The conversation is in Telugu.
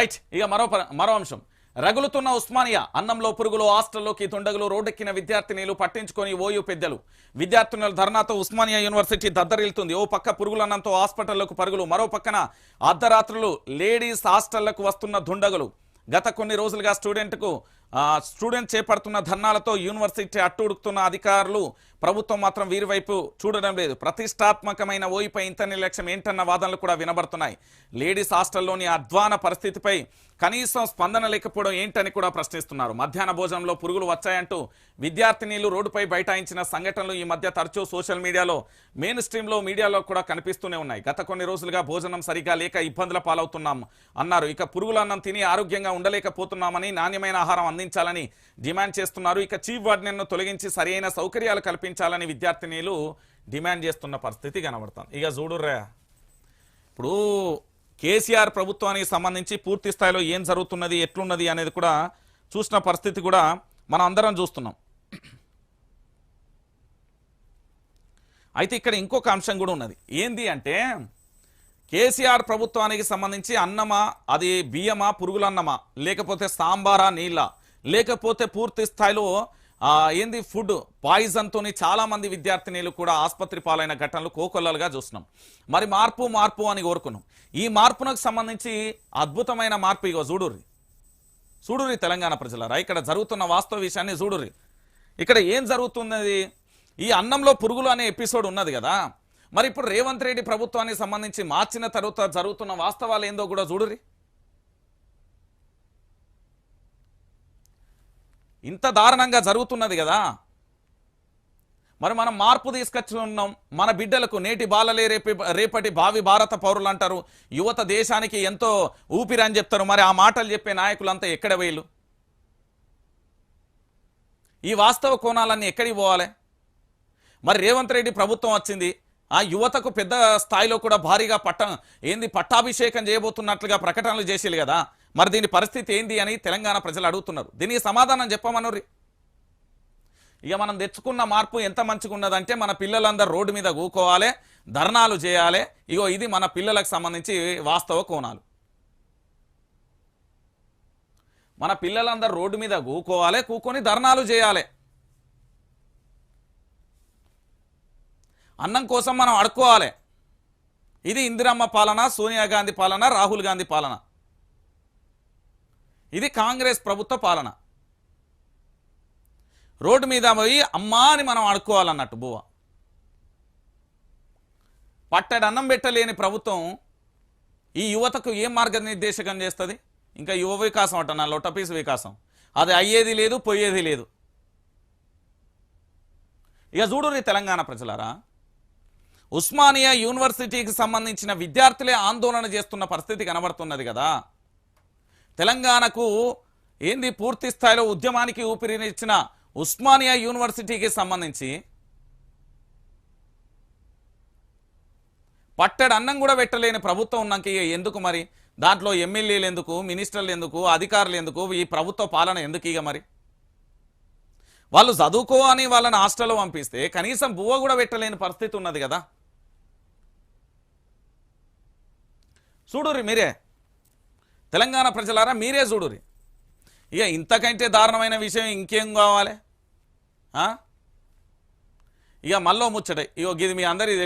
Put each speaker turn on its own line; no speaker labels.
రైట్ ఇక మరో మరో అంశం. రగులుతున్న ఉస్మానియా అన్నంలో పురుగులు హాస్టల్లోకి తుండగులు రోడ్డెక్కిన విద్యార్థినీలు పట్టించుకొని ఓయూ పెద్దలు. విద్యార్థినుల ధర్నాతో ఉస్మానియా యూనివర్సిటీ దద్దరిల్తుంది ఓ పక్క పురుగులన్నంతో హాస్పిటళ్ళకు పరుగులు మరో పక్కన అర్ధరాత్రులు లేడీస్ హాస్టళ్ళకు వస్తున్న దుండగులు. గత కొన్ని రోజులుగా స్టూడెంట్కు స్టూడెంట్ చేపడుతున్న ధర్నాలతో యూనివర్సిటీ అట్టుడుకుతున్న అధికారులు ప్రభుత్వం మాత్రం వీరి వైపు చూడడం లేదు. ప్రతిష్టాత్మకమైన ఓయిపై ఇంత నిర్లక్ష్యం ఏంటన్న వాదనలు కూడా వినబడుతున్నాయి. లేడీస్ హాస్టల్లోని అధ్వాన పరిస్థితిపై కనీసం స్పందన లేకపోవడం ఏంటని కూడా ప్రశ్నిస్తున్నారు. మధ్యాహ్న భోజనంలో పురుగులు వచ్చాయంటూ విద్యార్థినీలు రోడ్డుపై బైఠాయించిన సంఘటనలు ఈ మధ్య తరచూ సోషల్ మీడియాలో మెయిన్ స్ట్రీమ్లో మీడియాలో కూడా కనిపిస్తూనే ఉన్నాయి. గత కొన్ని రోజులుగా భోజనం సరిగా లేక ఇబ్బందుల పాలవుతున్నాం అన్నారు. ఇక పురుగుల అన్నం తిని ఆరోగ్యంగా ఉండలేకపోతున్నామని నాణ్యమైన ఆహారం అందించాలని డిమాండ్ చేస్తున్నారు. ఇక చీఫ్ వార్డెన్ను తొలగించి సరైన సౌకర్యాలు కల్పించాలని విద్యార్థినీలు డిమాండ్ చేస్తున్న పరిస్థితి కనబడుతుంది. ఇక చూడుర్రా. ఇప్పుడు కేసీఆర్ ప్రభుత్వానికి సంబంధించి పూర్తి స్థాయిలో ఏం జరుగుతున్నది ఎట్లున్నది అనేది కూడా చూసిన పరిస్థితి కూడా మనం అందరం చూస్తున్నాం. అయితే ఇక్కడ ఇంకొక అంశం కూడా ఉన్నది. ఏంది అంటే కేసీఆర్ ప్రభుత్వానికి సంబంధించి అన్నమా అది బియ్యమా పురుగులన్నమా లేకపోతే సాంబారా నీళ్ళ? లేకపోతే పూర్తి స్థాయిలో ఏంది ఫుడ్ పాయిజన్తోని చాలా మంది విద్యార్థినీలు కూడా ఆసుపత్రి పాలైన ఘటనలు కోకొల్లలుగా చూస్తున్నాం. మరి మార్పు మార్పు అని కోరుకున్నాం. ఈ మార్పునకు సంబంధించి అద్భుతమైన మార్పు ఇగో చూడుర్రి. చూడుర్రి తెలంగాణ ప్రజలరా ఇక్కడ జరుగుతున్న వాస్తవ విషయాన్ని చూడుర్రి. ఇక్కడ ఏం జరుగుతున్నది? ఈ అన్నంలో పురుగులు అనే ఎపిసోడ్ ఉన్నది కదా. మరి ఇప్పుడు రేవంత్ రెడ్డి ప్రభుత్వానికి సంబంధించి మార్చిన తర్వాత జరుగుతున్న వాస్తవాలు ఏందో కూడా చూడుర్రి. ఇంత దారుణంగా జరుగుతున్నది కదా. మరి మనం మార్పు తీసుకొచ్చి ఉన్నాం మన బిడ్డలకు నేటి బాలలే రేపటి రేపటి భావి భారత పౌరులు అంటారు. యువత దేశానికి ఎంతో ఊపిరి అని చెప్తారు. మరి ఆ మాటలు చెప్పే నాయకులంతా ఎక్కడ వేయలు ఈ వాస్తవ కోణాలన్నీ ఎక్కడికి పోవాలి? మరి రేవంత్ రెడ్డి ప్రభుత్వం వచ్చింది. ఆ యువతకు పెద్ద స్థాయిలో కూడా భారీగా పట్ట ఏంది పట్టాభిషేకం చేయబోతున్నట్లుగా ప్రకటనలు చేసేది కదా. మరి దీని పరిస్థితి ఏంది అని తెలంగాణ ప్రజలు అడుగుతున్నారు. దీనికి సమాధానం చెప్పమనురి ఇక మనం తెచ్చుకున్న మార్పు ఎంత మంచిగా ఉన్నదంటే మన పిల్లలందరూ రోడ్డు మీద కూకోవాలి ధర్నాలు చేయాలి. ఇగో ఇది మన పిల్లలకు సంబంధించి వాస్తవ కోణాలు. మన పిల్లలందరూ రోడ్డు మీద కూకోవాలి కూకొని ధర్నాలు చేయాలి. అన్నం కోసం మనం అడుక్కోవాలి. ఇది ఇందిరమ్మ పాలన సోనియా గాంధీ పాలన రాహుల్ గాంధీ పాలన. ఇది కాంగ్రెస్ ప్రభుత్వ పాలన. రోడ్డు మీద పోయి అమ్మా అని మనం అడుక్కోవాలన్నట్టు బువ్వ. పట్టడన్నం పెట్టలేని ప్రభుత్వం ఈ యువతకు ఏం మార్గనిర్దేశకం చేస్తుంది? ఇంకా యువ వికాసం అంట నా లొట్టపీసు వికాసం. అది అయ్యేది లేదు పోయేది లేదు. ఇక చూడుర్రి తెలంగాణ ప్రజలారా ఉస్మానియా యూనివర్సిటీకి సంబంధించిన విద్యార్థులే ఆందోళన చేస్తున్న పరిస్థితి కనబడుతున్నది కదా. తెలంగాణకు ఏంది పూర్తి స్థాయిలో ఉద్యమానికి ఊపిరినిచ్చిన ఉస్మానియా యూనివర్సిటీకి సంబంధించి పట్టెడు అన్నం కూడా పెట్టలేని ప్రభుత్వం ఉన్నాక ఇక ఎందుకు మరి? దాంట్లో ఎమ్మెల్యేలు ఎందుకు? మినిస్టర్లు ఎందుకు? అధికారులు ఎందుకు? ఈ ప్రభుత్వ పాలన ఎందుకు ఇక మరి? వాళ్ళు చదువుకో అని వాళ్ళని హాస్టల్లో పంపిస్తే కనీసం బువ్వ కూడా పెట్టలేని పరిస్థితి ఉన్నది కదా. చూడుర్రి మీరే. తెలంగాణ ప్రజలారా మీరే చూడురి ఇక ఇంతకంటే దారుణమైన విషయం ఇంకేం కావాలి? ఆ? ఇక మళ్ళీ ముచ్చట. ఇగో ఇది మీ అందరికీ